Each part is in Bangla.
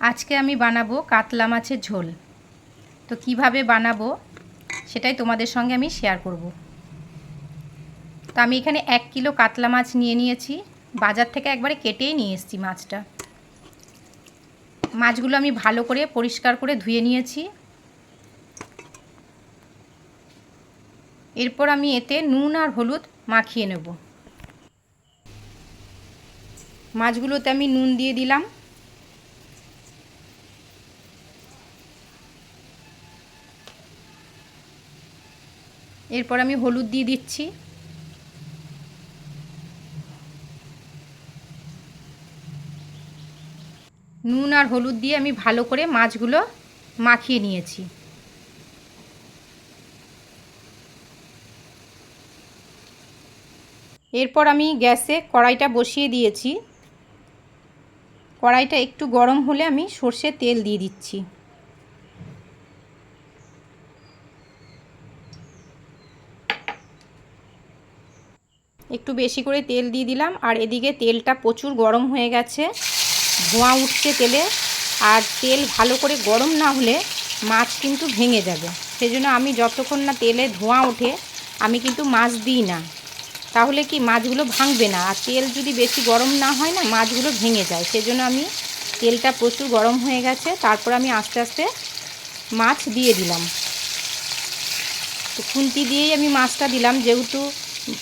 আজকে আমি বানাবো কাতলা মাছের ঝোল। তো কীভাবে বানাবো সেটাই তোমাদের সঙ্গে আমি শেয়ার করব। তো আমি এখানে এক কিলো কাতলা মাছ নিয়ে নিয়েছি। বাজার থেকে একবারে কেটেই নিয়ে এসেছি মাছটা। মাছগুলো আমি ভালো করে পরিষ্কার করে ধুয়ে নিয়েছি। এরপর আমি এতে নুন আর হলুদ মাখিয়ে নেব। মাছগুলোতে আমি নুন দিয়ে দিলাম। এরপর আমি হলুদ দিয়ে দিচ্ছি। নুন আর হলুদ দিয়ে আমি ভালো করে মাছগুলো মাখিয়ে নিয়েছি। এরপর আমি গ্যাসে কড়াইটা বসিয়ে দিয়েছি। কড়াইটা একটু গরম হলে আমি সর্ষের তেল দিয়ে দিচ্ছি। একটু বেশি করে তেল দিয়ে দিলাম, আর এদিকে তেলটা প্রচুর গরম হয়ে গেছে। ধোঁয়া উঠছে তেলে, আর তেল ভালো করে গরম না হলে মাছ কিন্তু ভেঙে যাবে। সেজন্য আমি যতক্ষণ না তেলে ধোঁয়া ওঠে, আমি কিন্তু মাছ দিই না। তাহলে কি মাছগুলো ভাঙবে না? আর তেল যদি বেশি গরম না হয় না, মাছগুলো ভেঙে যায়। সেজন্য আমি তেলটা প্রচুর গরম হয়ে গেছে, তারপর আমি আস্তে আস্তে মাছ দিয়ে দিলাম। তো খুন্তি দিয়েই আমি মাছটা দিলাম, যেহেতু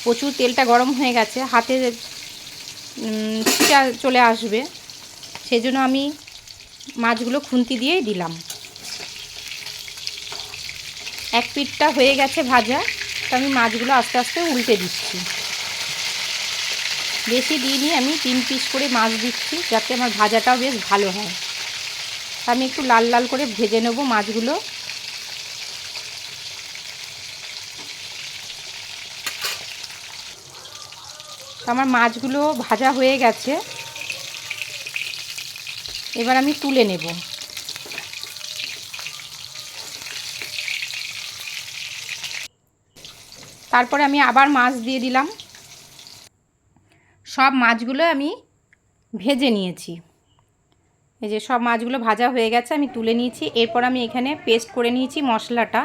প্রচুর তেলটা গরম হয়ে গেছে, হাতে ছিটা চলে আসবে। সেজন্য আমি মাছগুলো খুন্তি দিয়েই দিলাম। এক পিঠটা হয়ে গেছে ভাজা, তো আমি মাছগুলো আস্তে আস্তে উল্টে দিচ্ছি। বেশি দিইনি, আমি তিন পিস করে মাছ দিচ্ছি, যাতে আমার ভাজাটাও বেশ ভালো হয়। আমি একটু লাল লাল করে ভেজে নেব মাছগুলো। আমার মাছগুলো ভাজা হয়ে গেছে। এবার আমি তুলে নেব। তারপরে আমি আবার মাছ দিয়ে দিলাম। সব মাছগুলো আমি ভেজে নিয়েছি। এই যে সব মাছগুলো ভাজা হয়ে গেছে, আমি তুলে নিয়েছি। এরপর আমি এখানে পেস্ট করে নিয়েছি মশলাটা।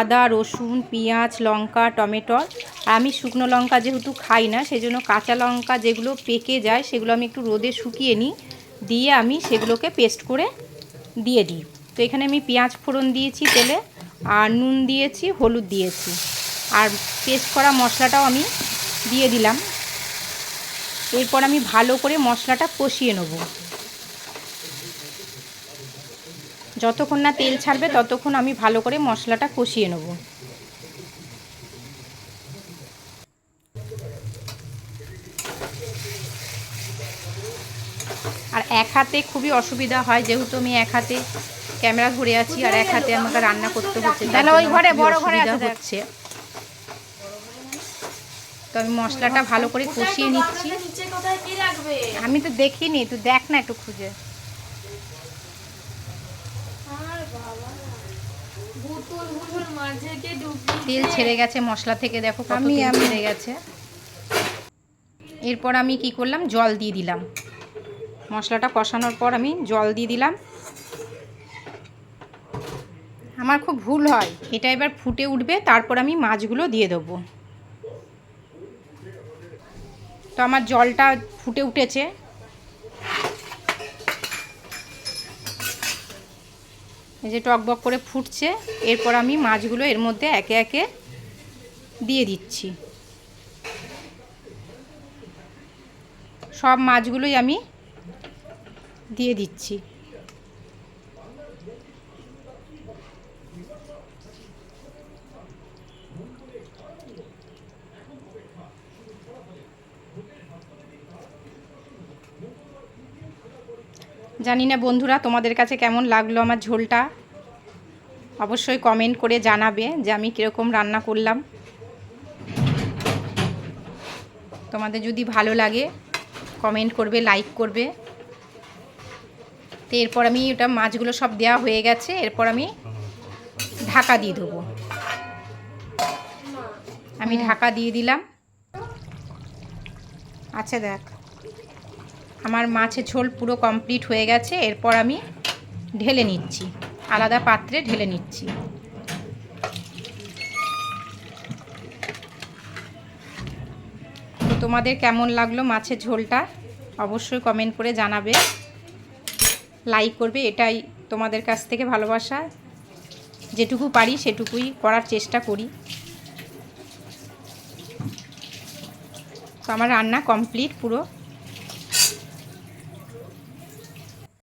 আদা, রসুন, পেঁয়াজ, লঙ্কা টমেটোর আর আমি শুকনো লঙ্কা যেহেতু খাই না সেই জন্য কাঁচা লঙ্কা যেগুলো পেকে যায়, সেগুলো আমি একটু রোদে শুকিয়ে নিই। দিয়ে আমি সেগুলোকে পেস্ট করে দিয়ে দিই। তো এখানে আমি পেঁয়াজ ফোড়ন দিয়েছি তেলে, আর নুন দিয়েছি, হলুদ দিয়েছি। আর পেস্ট করা মশলাটাও আমি দিয়ে দিলাম। এরপর আমি ভালো করে মশলাটা কষিয়ে নেব। যতক্ষণ না তেল ছাড়বে ততক্ষণ আমি ভালো করে মশলাটা কষিয়ে নেব। আর এক হাতে খুবই অসুবিধা হয় যেহেতু আমি এক হাতে ক্যামেরা ধরে আছি আর এক হাতে আমাকে রান্না করতে হচ্ছে তাহলে ওই ঘরে বড় ঘরে হচ্ছে। তো আমি মশলাটা ভালো করে কষিয়ে নিচ্ছি। আমি তো দেখিনি তুই দেখ না একটু খুঁজে। তেল ছেড়ে গেছে মশলা থেকে দেখো আমি- ছেড়ে গেছে। এরপর আমি কি করলাম? জল দিয়ে দিলাম। মশলাটা কষানোর পর আমি জল দিয়ে দিলাম। আমার খুব ভুল হয়। এটা এবার ফুটে উঠবে তারপর আমি মাছগুলো দিয়ে দেবো। তো আমার জলটা ফুটে উঠেছে। এই যে টকবক করে ফুটছে, এরপর আমি মাছগুলো এর মধ্যে একে একে দিয়ে দিচ্ছি। সব মাছগুলোই আমি দিয়ে দিচ্ছি। জানি না বন্ধুরা তোমাদের কাছে কেমন লাগল আমার ঝোলটা। অবশ্যই কমেন্ট করে জানাবে যে আমি কীরকম রান্না করলাম। তোমাদের যদি ভালো লাগে কমেন্ট করবে লাইক করবে। তো এরপর আমি ওটা মাছগুলো সব দেওয়া হয়ে গেছে, এরপর আমি ঢাকা দিয়ে দেবো। আমি ঢাকা দিয়ে দিলাম। আচ্ছা দেখ। আমার মাছের ঝোল পুরো কমপ্লিট হয়ে গেছে, এরপর আমি ঢেলে নিচ্ছি। আলাদা পাত্রে ঢেলে নিচ্ছি। তো তোমাদের কেমন লাগল মাছের ঝোলটা? অবশ্যই কমেন্ট করে জানাবে। লাইক করবে, এটাই তোমাদের কাছ থেকে ভালোবাসা। যেটুকু পারি সেটুকুই করার চেষ্টা করি। তো আমার রান্না কমপ্লিট পুরো।